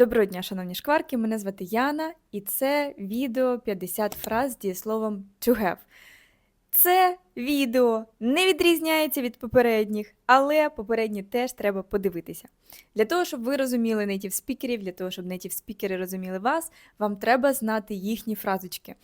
Доброго дня, шановні шкварки! Мене звати Яна, і це відео 50 фраз з дієсловом to have. Це відео не відрізняється від попередніх, але попередні теж треба подивитися. Для того, щоб ви розуміли native спікерів, для того, щоб native спікери розуміли вас, вам треба знати їхні фразочки.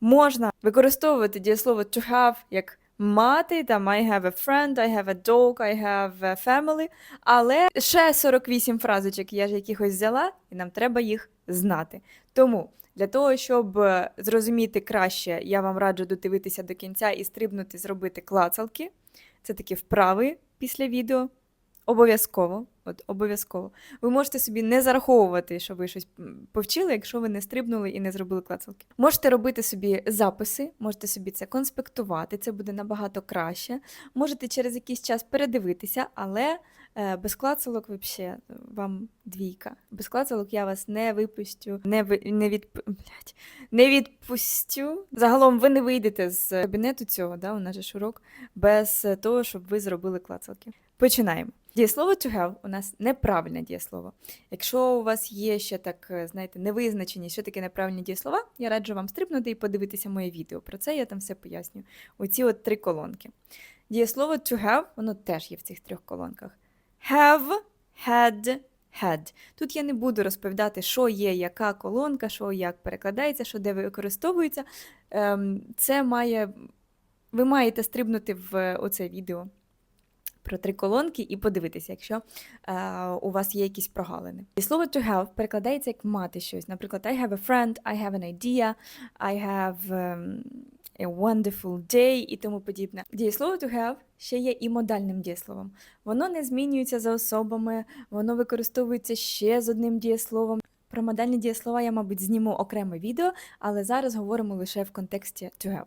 Можна використовувати дієслово to have як мати, там I have a friend, I have a dog, I have a family, але ще 48 фразочок я ж якихось взяла, і нам треба їх знати. Тому для того, щоб зрозуміти краще, я вам раджу додивитися до кінця і стрибнути, зробити клацалки. Це такі вправи після відео. Обов'язково, от обов'язково. Ви можете собі не зараховувати, що ви щось повчили, якщо ви не стрибнули і не зробили клацалки. Можете робити собі записи, можете собі це конспектувати, це буде набагато краще. Можете через якийсь час передивитися, але е, без клацалок взагалі вам двійка. Без клацалок я вас не випустю, не, ви, не, відп... блядь, не відпустю. Загалом ви не вийдете з кабінету цього, да, у нас же урок, без е, того, щоб ви зробили клацалки. Починаємо. Дієслово to have у нас неправильне дієслово. Якщо у вас є ще так, е, знаєте, невизначені, що таке неправильні дієслова, я раджу вам стрибнути і подивитися моє відео. Про це я там все поясню. Оці от три колонки. Дієслово to have, воно теж є в цих трьох колонках. Have, had, had. Тут я не буду розповідати, що є, яка колонка, що як перекладається, що де використовується. Ем, Це має. Ви маєте стрибнути в оце відео про три колонки і подивитися, якщо е, у вас є якісь прогалини. І слово to have перекладається як мати щось. Наприклад, I have a friend, I have an idea, I have um, a wonderful day і тому подібне. Дієслово to have ще є і модальним дієсловом. Воно не змінюється за особами, воно використовується ще з одним дієсловом. Про модальні дієслова я, мабуть, зніму окреме відео, але зараз говоримо лише в контексті to have.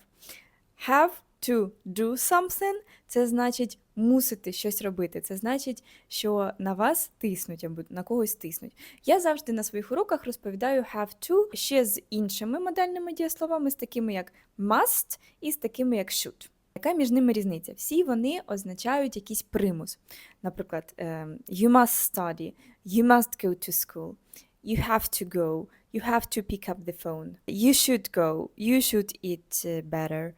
Have to do something це значить мусити щось робити. Це значить, що на вас тиснуть або на когось тиснуть. Я завжди на своїх уроках розповідаю have to ще з іншими модальними дієсловами, з такими як must і з такими як should. Яка між ними різниця? Всі вони означають якийсь примус. Наприклад, ем, you must study, you must go to school, you have to go, you have to pick up the phone, you should go, you should eat е, better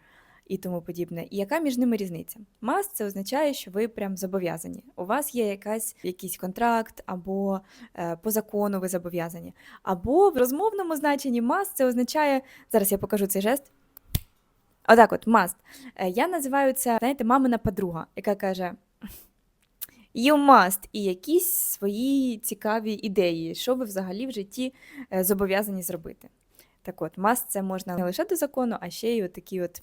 і тому подібне. І яка між ними різниця? Must – це означає, що ви прям зобов'язані. У вас є якась, якийсь контракт, або е, по закону ви зобов'язані. Або в розмовному значенні must – це означає, зараз я покажу цей жест. Отак от, must. Е, Я називаю це, знаєте, мамина подруга, яка каже. You must і якісь свої цікаві ідеї, що ви взагалі в житті е, зобов'язані зробити. Так от, must – це можна не лише до закону, а ще й от такі от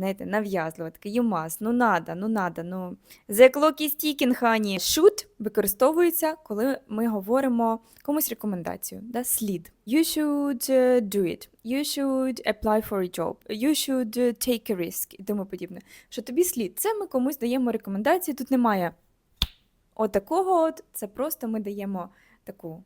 знаєте, нав'язливо, таке you ну надо, ну надо, ну the clock is ticking, honey. Should використовується, коли ми говоримо комусь рекомендацію, да, слід. You should uh, do it, you should apply for a job, you should uh, take a risk і тому подібне. Що тобі слід? Це ми комусь даємо рекомендації, тут немає отакого от, це просто ми даємо таку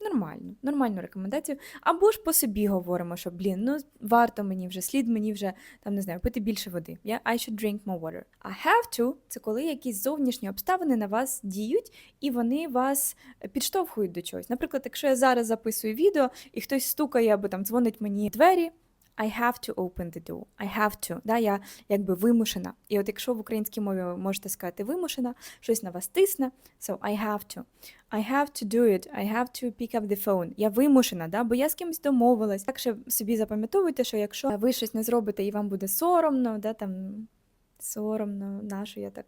ну, нормальну, рекомендацію. Або ж по собі говоримо, що блін, ну варто мені вже, слід мені вже там не знаю, пити більше води. Yeah? I should drink more water. А have to це коли якісь зовнішні обставини на вас діють і вони вас підштовхують до чогось. Наприклад, якщо я зараз записую відео і хтось стукає або там дзвонить мені в двері. I have to open the door. I have to. Да, я якби вимушена. І от якщо в українській мові ви можете сказати вимушена, щось на вас тисне, so I have to. I have to do it. I have to pick up the phone. Я вимушена, да, бо я з кимось домовилась. Так що собі запам'ятовуйте, що якщо ви щось не зробите і вам буде соромно, да, там соромно, на що я так.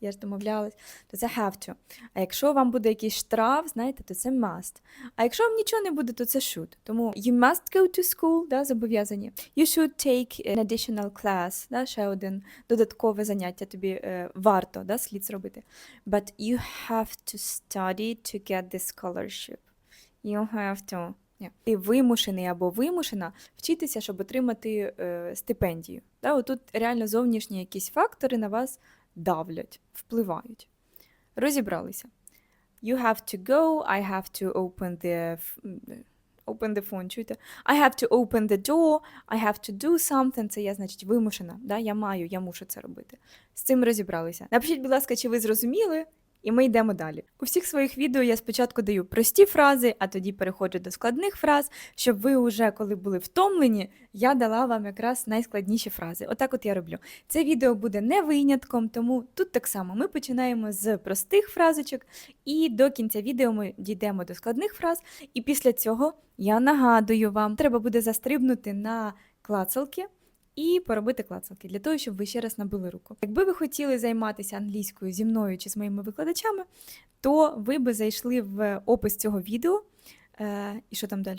Я ж домовлялась, то це have to. А якщо вам буде якийсь штраф, знаєте, то це must. А якщо вам нічого не буде, то це should. Тому you must go to school, да, зобов'язані. You should take an additional class, да, ще один додаткове заняття тобі е, варто, да, слід зробити. But you have to study to get the scholarship. You have to. Ні. Ти вимушений або вимушена вчитися, щоб отримати е, стипендію. Да, отут реально зовнішні якісь фактори на вас давлять, впливають. Розібралися. You have to go, I have to open the open the phone, чуєте? I have to open the door, I have to do something. Це я, значить, вимушена. Да? Я маю, я мушу це робити. З цим розібралися. Напишіть, будь ласка, чи ви зрозуміли, І ми йдемо далі. У всіх своїх відео я спочатку даю прості фрази, а тоді переходжу до складних фраз, щоб ви вже, коли були втомлені, я дала вам якраз найскладніші фрази. Отак от я роблю. Це відео буде не винятком, тому тут так само ми починаємо з простих фразочок, і до кінця відео ми дійдемо до складних фраз. І після цього я нагадую вам, треба буде застрибнути на клацалки і поробити клацалки для того, щоб ви ще раз набили руку. Якби ви хотіли займатися англійською зі мною чи з моїми викладачами, то ви би зайшли в опис цього відео. Е, і що там далі?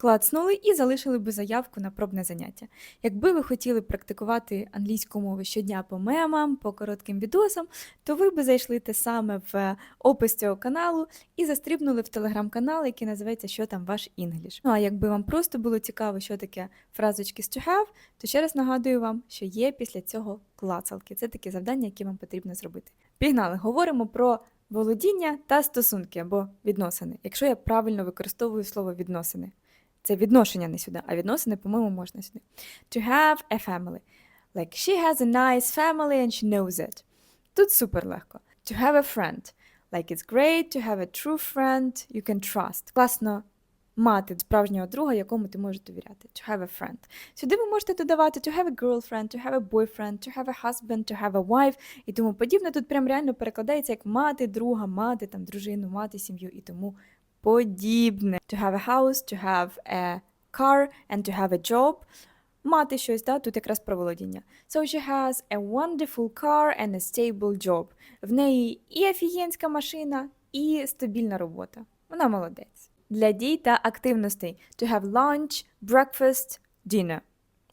Клацнули і залишили би заявку на пробне заняття. Якби ви хотіли практикувати англійську мову щодня по мемам, по коротким відосам, то ви би зайшли те саме в опис цього каналу і застрибнули в телеграм-канал, який називається Що там ваш інгліш. Ну а якби вам просто було цікаво, що таке фразочки з have, то ще раз нагадую вам, що є після цього клацалки. Це такі завдання, які вам потрібно зробити. Пігнали, говоримо про володіння та стосунки або відносини, якщо я правильно використовую слово відносини. Це відношення не сюди, а відносини, по-моєму, можна сюди. To have a family. Like she has a nice family and she knows it. Тут супер легко. To have a friend. Like it's great to have a true friend you can trust. Класно мати справжнього друга, якому ти можеш довіряти. To have a friend. Сюди ви можете додавати to have a girlfriend, to have a boyfriend, to have a husband, to have a wife і тому подібне. Тут прям реально перекладається як мати друга, мати там дружину, мати сім'ю і тому подібне. To have a house, to have a car and to have a job. Мати щось, да? тут якраз про володіння. So she has a wonderful car and a stable job. В неї і офігенська машина, і стабільна робота. Вона молодець. Для дій та активностей. To have lunch, breakfast, dinner.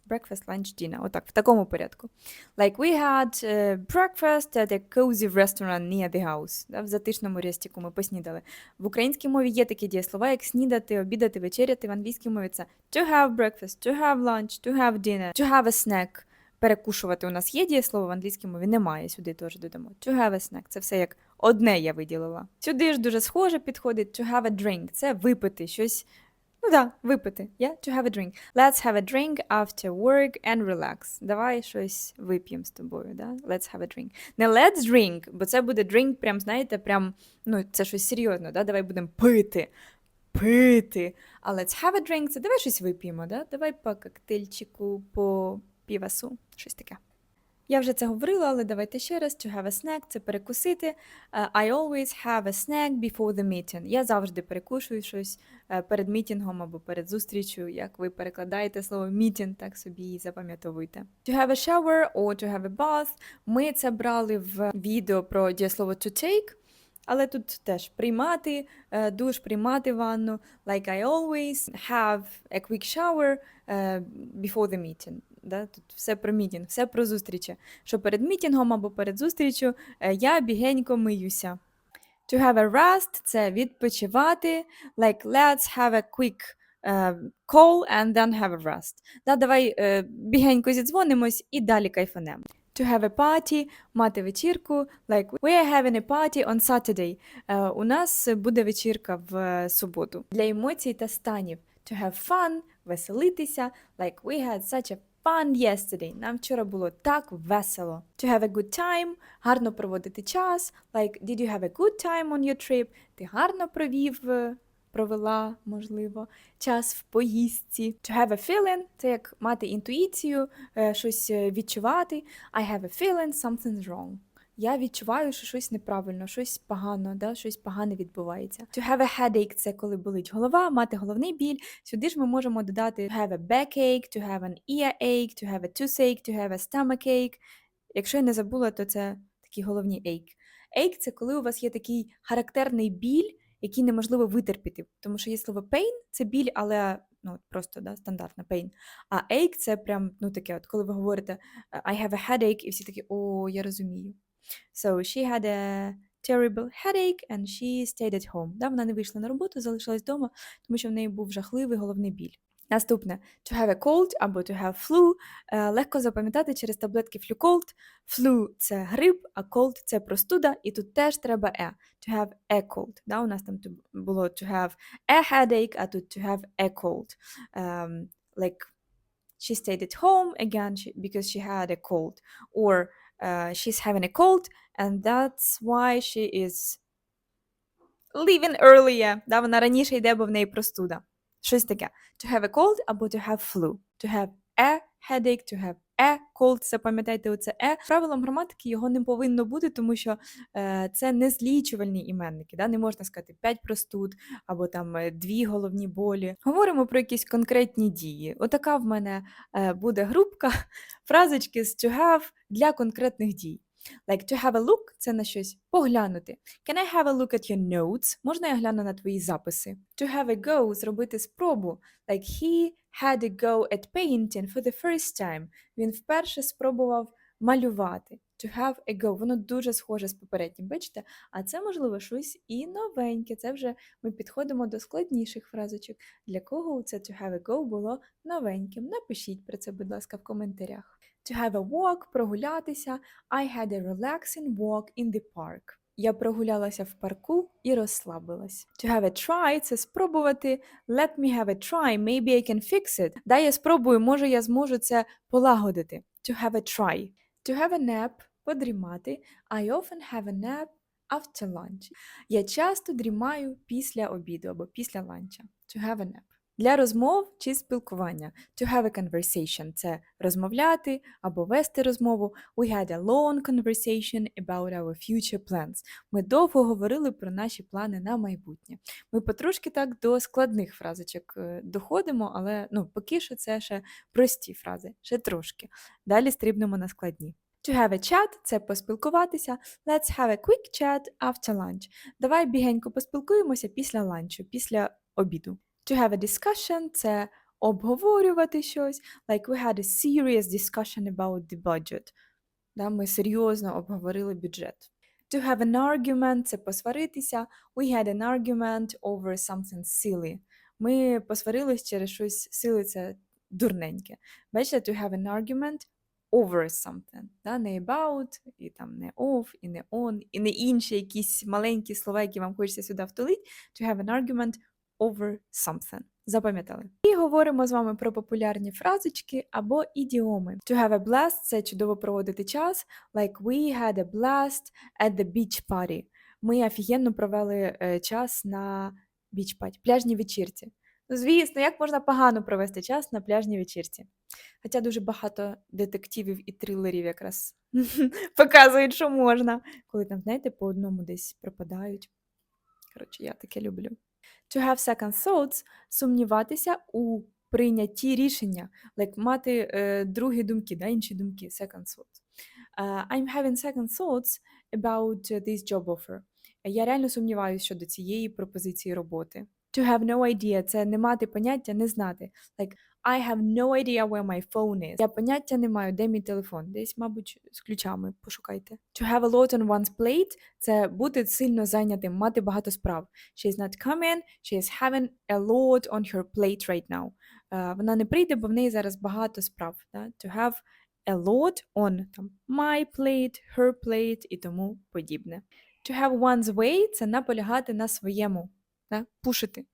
Breakfast, lunch, dinner. Отак, в такому порядку. Like we had uh, breakfast at a cozy restaurant near the house. Да, в затишному рестіку ми поснідали. В українській мові є такі дієслова, як снідати, обідати, вечеряти. В англійській мові це to have breakfast, to have lunch, to have dinner, to have a snack. Перекушувати у нас є дієслово, в англійській мові немає. Сюди теж додамо. To have a snack. Це все як одне я виділила. Сюди ж дуже схоже підходить to have a drink. Це випити щось. Ну да, випити. Yeah? To have a drink. Let's have a drink after work and relax. Давай щось вип'ємо з тобою. Да? Let's have a drink. Не let's drink, бо це буде drink, прям, знаєте, прям, ну, це щось серйозне, да? давай будемо пити. Пити. А let's have a drink це давай щось вип'ємо, да? давай по коктейльчику, по півасу, щось таке. Я вже це говорила, але давайте ще раз. To have a snack – це перекусити. Uh, I always have a snack before the meeting. Я завжди перекушую щось uh, перед мітінгом або перед зустрічю, як ви перекладаєте слово meeting, так собі і запам'ятовуйте. To have a shower or to have a bath. Ми це брали в відео про дієслово to take. Але тут теж приймати е, душ, приймати ванну. Like I always have a quick shower е, before the meeting. Да? Тут все про мітінг, все про зустрічі. Що перед мітінгом або перед зустрічю е, я бігенько миюся. To have a rest – це відпочивати. Like let's have a quick uh, call and then have a rest. Да, давай uh, бігенько зідзвонимось і далі кайфанемо. To have a party – мати вечірку. Like we are having a party on Saturday. Uh, у нас буде вечірка в суботу. Для емоцій та станів. To have fun – веселитися. Like we had such a fun yesterday. Нам вчора було так весело. To have a good time – гарно проводити час. Like, did you have a good time on your trip? Ти гарно провів, провела, можливо, час в поїздці. To have a feeling – це як мати інтуїцію, щось відчувати. I have a feeling something's wrong. Я відчуваю, що щось неправильно, щось погано, да, щось погане відбувається. To have a headache – це коли болить голова, мати головний біль. Сюди ж ми можемо додати have a backache, to have an earache, to have a toothache, to have a stomachache. Якщо я не забула, то це такі головні ache. Ache – це коли у вас є такий характерний біль, який неможливо витерпіти. Тому що є слово pain – це біль, але ну, просто да, стандартна pain. А ache – це прям ну, таке, от коли ви говорите I have a headache, і всі такі, о, я розумію. So she had a terrible headache and she stayed at home. Да, вона не вийшла на роботу, залишилась вдома, тому що в неї був жахливий головний біль. Наступне to have a cold або to have flu. Е, легко запам'ятати через таблетки Flu-Cold. Flu – це грип, а cold – це простуда, і тут теж треба e. To have a cold. Да, у нас там було to have a headache, а тут to have a cold. Um, like she stayed at home again because she had a cold. Or uh, she's having a cold and that's why she is leaving earlier. Да, вона раніше йде, бо в неї простуда. Щось таке. To have a cold або to have flu. To have a headache, to have a cold. Запам'ятайте оце е. Правилом граматики його не повинно бути, тому що е, це не злічувальні іменники. Да? Не можна сказати 5 простуд або там е, дві головні болі. Говоримо про якісь конкретні дії. Отака в мене е, буде групка фразочки з to have для конкретних дій. Like to have a look це на щось поглянути. Can I have a look at your notes? Можна я гляну на твої записи? To have a go зробити спробу. Like he had a go at painting for the first time. Він вперше спробував малювати. To have a go. Воно дуже схоже з попереднім, бачите? А це, можливо, щось і новеньке. Це вже ми підходимо до складніших фразочок. Для кого це to have a go було новеньким? Напишіть про це, будь ласка, в коментарях. To have a walk – прогулятися. I had a relaxing walk in the park. Я прогулялася в парку і розслабилась. To have a try – це спробувати. Let me have a try, maybe I can fix it. Дай я спробую, може я зможу це полагодити. To have a try. To have a nap – подрімати. I often have a nap after lunch. Я часто дрімаю після обіду або після ланча. To have a nap. Для розмов чи спілкування. To have a conversation – це розмовляти або вести розмову. We had a long conversation about our future plans. Ми довго говорили про наші плани на майбутнє. Ми потрошки так до складних фразочок е, доходимо, але ну, поки що це ще прості фрази, ще трошки. Далі стрибнемо на складні. To have a chat – це поспілкуватися. Let's have a quick chat after lunch. Давай бігенько поспілкуємося після ланчу, після обіду. To have a discussion – це обговорювати щось. Like we had a serious discussion about the budget. Да, ми серйозно обговорили бюджет. To have an argument – це посваритися. We had an argument over something silly. Ми посварились через щось silly – це дурненьке. Бачите, to have an argument over something. Да? Не about, і там не of, і не on, і не інші якісь маленькі слова, які вам хочеться сюди втулити. To have an argument over something. Запам'ятали. І говоримо з вами про популярні фразочки або ідіоми. To have a blast – це чудово проводити час. Like we had a blast at the beach party. Ми офігенно провели е, час на beach party, пляжній вечірці. Ну, звісно, як можна погано провести час на пляжній вечірці? Хоча дуже багато детективів і трилерів якраз показують, що можна, коли там, знаєте, по одному десь пропадають. Коротше, я таке люблю. To have second thoughts – сумніватися у прийнятті рішення, like мати е, другі думки, да, інші думки, second thoughts. Uh, I'm having second thoughts about this job offer. Я реально сумніваюся щодо цієї пропозиції роботи. To have no idea – це не мати поняття, не знати. Like, I have no idea where my phone is. Я поняття не маю, де мій телефон. Десь, мабуть, з ключами пошукайте. To have a lot on one's plate – це бути сильно зайнятим, мати багато справ. She is not coming, she is having a lot on her plate right now. Е, вона не прийде, бо в неї зараз багато справ. Да? To have a lot on там, my plate, her plate і тому подібне. To have one's way – це наполягати на своєму, да? пушити.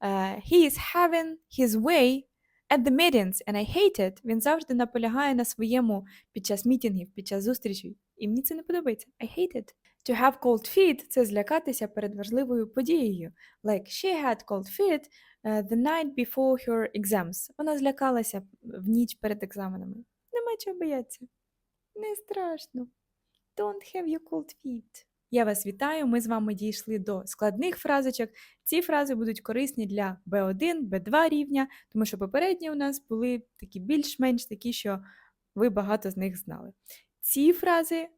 Е, he is having his way at the meetings and I hate it. Він завжди наполягає на своєму під час мітингів, під час зустрічей. І мені це не подобається. I hate it. To have cold feet – це злякатися перед важливою подією. Like she had cold feet uh, the night before her exams. Вона злякалася в ніч перед екзаменами. Нема чого боятися. Не страшно. Don't have your cold feet. Я вас вітаю. Ми з вами дійшли до складних фразочок. Ці фрази будуть корисні для B1, B2 рівня, тому що попередні у нас були такі більш-менш такі, що ви багато з них знали. Ці фрази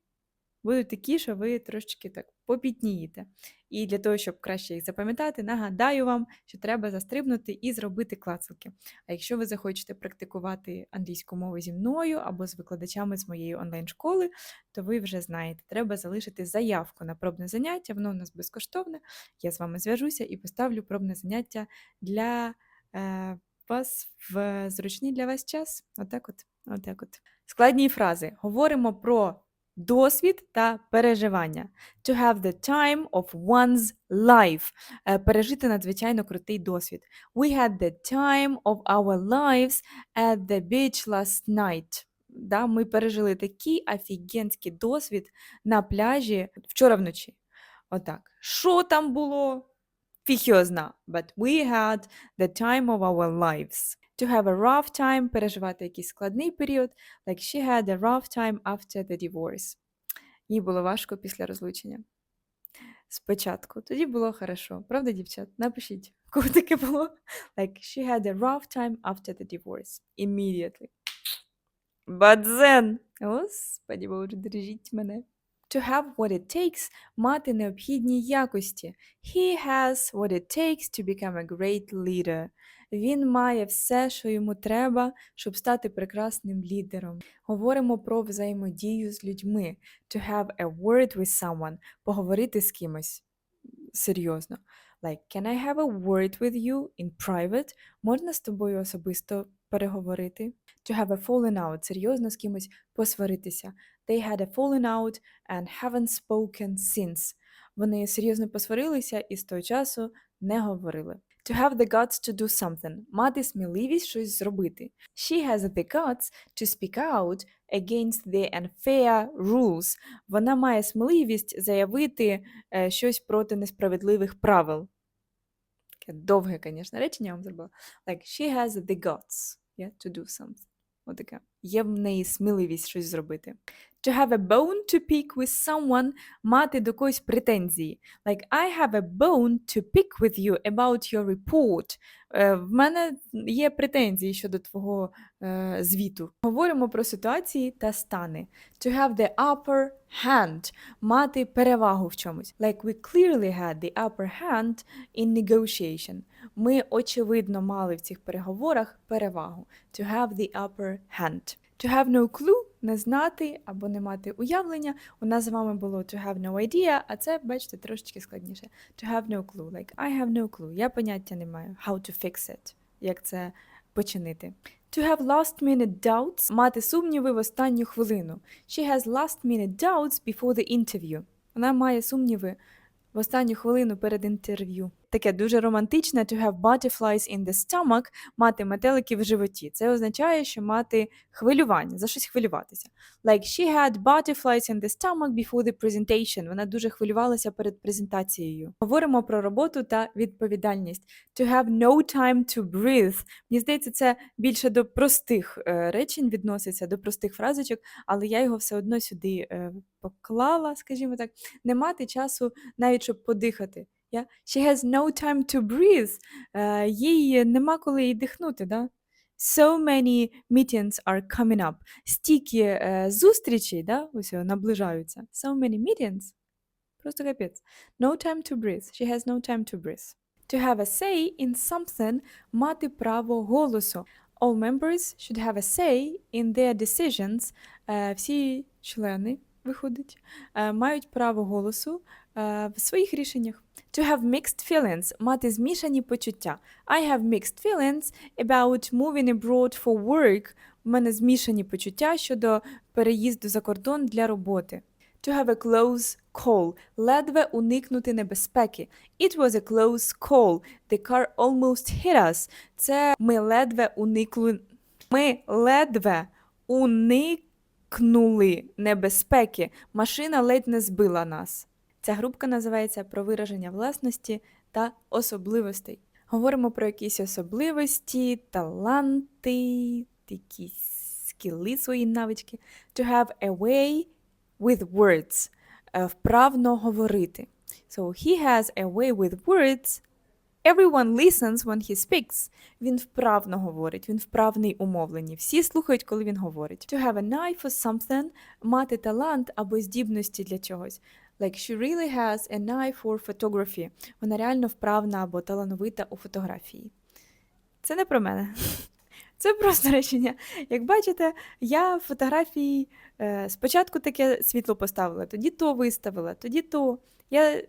будуть такі, що ви трошечки так попітнієте. І для того, щоб краще їх запам'ятати, нагадаю вам, що треба застрибнути і зробити клацалки. А якщо ви захочете практикувати англійську мову зі мною або з викладачами з моєї онлайн-школи, то ви вже знаєте, треба залишити заявку на пробне заняття, воно у нас безкоштовне. Я з вами зв'яжуся і поставлю пробне заняття для е, вас в зручний для вас час. Отак от, отак от. Складні фрази. Говоримо про досвід та переживання. To have the time of one's life. Е, Пережити надзвичайно крутий досвід. We had the time of our lives at the beach last night. Да, ми пережили такий офігенський досвід на пляжі вчора вночі. Отак. Що там було? Його. But we had the time of our lives. To have a rough time, переживати якийсь складний період, like she had a rough time after the divorce. Їй було важко після розлучення. Спочатку. Тоді було хорошо. Правда, дівчат? Напишіть, кого таке було. Like she had a rough time after the divorce. Immediately. But then, господі боже, держіть мене. To have what it takes – мати необхідні якості. He has what it takes to become a great leader. Він має все, що йому треба, щоб стати прекрасним лідером. Говоримо про взаємодію з людьми. To have a word with someone – поговорити з кимось. Серйозно. Like, can I have a word with you in private? Можна з тобою особисто переговорити? To have a fallen out – серйозно з кимось посваритися. They had a fallen out and haven't spoken since. Вони серйозно посварилися і з того часу не говорили. To have the guts to do something – мати сміливість щось зробити. She has the guts to speak out against the unfair rules. Вона має сміливість заявити е, щось проти несправедливих правил. Таке довге, звісно, речення я вам зробила. Like, she has the guts yeah, to do something. Отаке. Є в неї сміливість щось зробити. To have a bone to pick with someone – мати до когось претензії. Like, I have a bone to pick with you about your report. Е, в мене є претензії щодо твого е, звіту. Говоримо про ситуації та стани. To have the upper hand – мати перевагу в чомусь. Like, we clearly had the upper hand in negotiation. Ми, очевидно, мали в цих переговорах перевагу. To have the upper hand. To have no clue – не знати або не мати уявлення. У нас з вами було to have no idea, а це, бачите, трошечки складніше. To have no clue. Like, I have no clue. Я поняття не маю. How to fix it. Як це починити. To have last minute doubts – мати сумніви в останню хвилину. She has last minute doubts before the interview. Вона має сумніви в останню хвилину перед інтерв'ю. Таке дуже романтичне to have butterflies in the stomach – мати метелики в животі. Це означає, що мати хвилювання, за щось хвилюватися. Like she had butterflies in the stomach before the presentation. Вона дуже хвилювалася перед презентацією. Говоримо про роботу та відповідальність. To have no time to breathe. Мені здається, це більше до простих е, речень відноситься, до простих фразочок, але я його все одно сюди е, поклала, скажімо так, не мати часу навіть щоб подихати. Yeah? She has no time to breathe. Е, їй нема коли і дихнути. Да? So many meetings are coming up. Стільки е, зустрічей да, ось наближаються. So many meetings. Просто капець. No time to breathe. She has no time to breathe. To have a say in something – мати право голосу. All members should have a say in their decisions. Е, всі члени, виходить, е, мають право голосу е, в своїх рішеннях. To have mixed feelings – мати змішані почуття. I have mixed feelings about moving abroad for work. У мене змішані почуття щодо переїзду за кордон для роботи. To have a close call – ледве уникнути небезпеки. It was a close call. The car almost hit us. Це ми ледве уникли. Ми ледве уникнули небезпеки. Машина ледь не збила нас. Ця групка називається про вираження власності та особливостей. Говоримо про якісь особливості, таланти, якісь скіли, свої навички. To have a way with words. Вправно говорити. So he has a way with words. Everyone listens when he speaks. Він вправно говорить, він вправний у мовленні. Всі слухають, коли він говорить. To have an eye for something – мати талант або здібності для чогось. Like she really has an eye for photography. Вона реально вправна або талановита у фотографії. Це не про мене. Це просто речення. Як бачите, я в фотографії е, спочатку таке світло поставила, тоді то виставила, тоді то. Я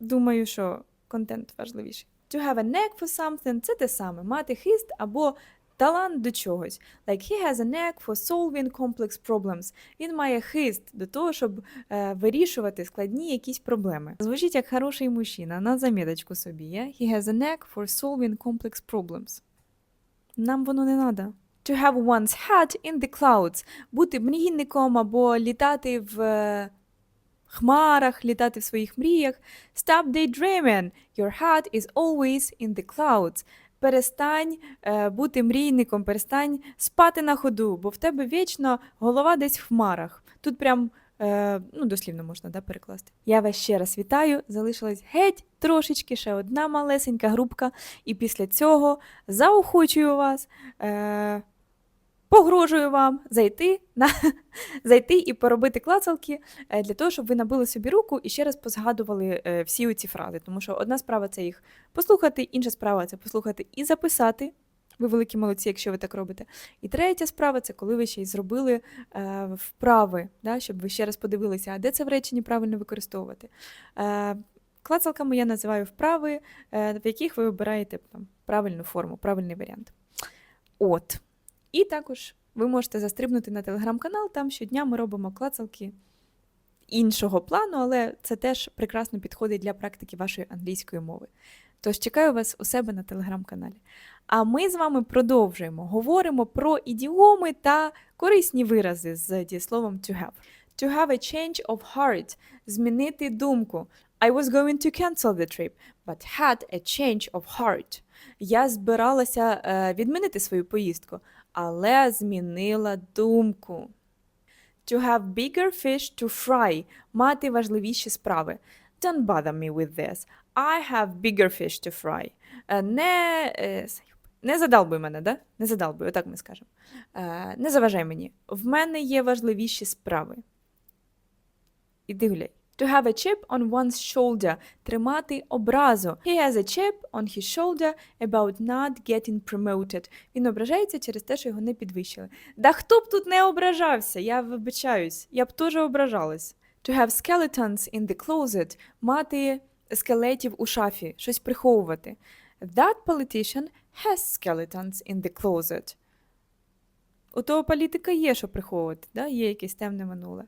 думаю, що контент важливіший. To have a knack for something – це те саме, мати хист або талант до чогось. Like he has a knack for solving complex problems. Він має хист до того, щоб е, вирішувати складні якісь проблеми. Звучить як хороший мужчина, на заміточку собі. Yeah? He has a knack for solving complex problems. Нам воно не треба. To have one's head in the clouds. Бути мрійником або літати в е, хмарах, літати в своїх мріях. Stop daydreaming. Your head is always in the clouds. Перестань е, бути мрійником, перестань спати на ходу, бо в тебе вічно голова десь в хмарах. Тут прям е, ну, дослівно можна да, перекласти. Я вас ще раз вітаю. Залишилась геть трошечки, ще одна малесенька групка. І після цього заохочую вас, е, погрожую вам зайти, на, зайти і поробити клацалки е, для того, щоб ви набили собі руку і ще раз позгадували е, всі ці фрази. Тому що одна справа це їх послухати, інша справа це послухати і записати. Ви великі молодці, якщо ви так робите. І третя справа це коли ви ще й зробили е, вправи, да, щоб ви ще раз подивилися, а де це в реченні правильно використовувати. Е, клацалками я називаю вправи, в яких ви вибираєте там, правильну форму, правильний варіант. От. І також ви можете застрибнути на телеграм-канал, там щодня ми робимо клацалки іншого плану, але це теж прекрасно підходить для практики вашої англійської мови. Тож чекаю вас у себе на телеграм-каналі. А ми з вами продовжуємо. Говоримо про ідіоми та корисні вирази з дієсловом to have. To have a change of heart – змінити думку. I was going to cancel the trip, but had a change of heart. Я збиралася е, відмінити свою поїздку, але змінила думку. To have bigger fish to fry – мати важливіші справи. Don't bother me with this. I have bigger fish to fry. Е, Не, е, не задалбуй мене, да? Не задалбуй, отак ми скажемо. Е, Не заважай мені. В мене є важливіші справи. Іди гуляй. To have a chip on one's shoulder – тримати образу. He has a chip on his shoulder about not getting promoted. Він ображається через те, що його не підвищили. Да хто б тут не ображався? Я вибачаюсь. Я б теж ображалась. To have skeletons in the closet – мати скелетів у шафі, щось приховувати. That politician has skeletons in the closet. У того політика є що приховувати, да? є якесь темне минуле.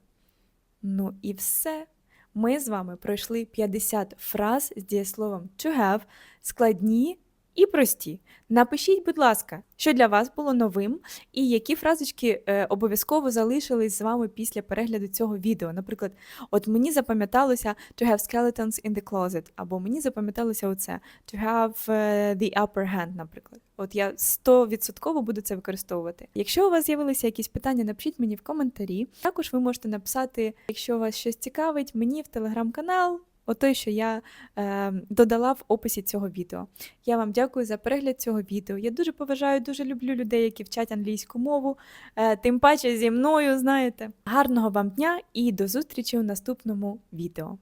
Ну і все. Ми з вами пройшли 50 фраз з дієсловом to have, складні і прості. Напишіть, будь ласка, що для вас було новим, і які фразочки е, обов'язково залишились з вами після перегляду цього відео. Наприклад, от мені запам'яталося to have skeletons in the closet, або мені запам'яталося оце to have е, the upper hand, наприклад. От я 100% буду це використовувати. Якщо у вас з'явилися якісь питання, напишіть мені в коментарі. Також ви можете написати, якщо вас щось цікавить, мені в телеграм-канал. Отой, що я е, додала в описі цього відео. Я вам дякую за перегляд цього відео. Я дуже поважаю, дуже люблю людей, які вчать англійську мову, е, тим паче зі мною, знаєте. Гарного вам дня і до зустрічі у наступному відео.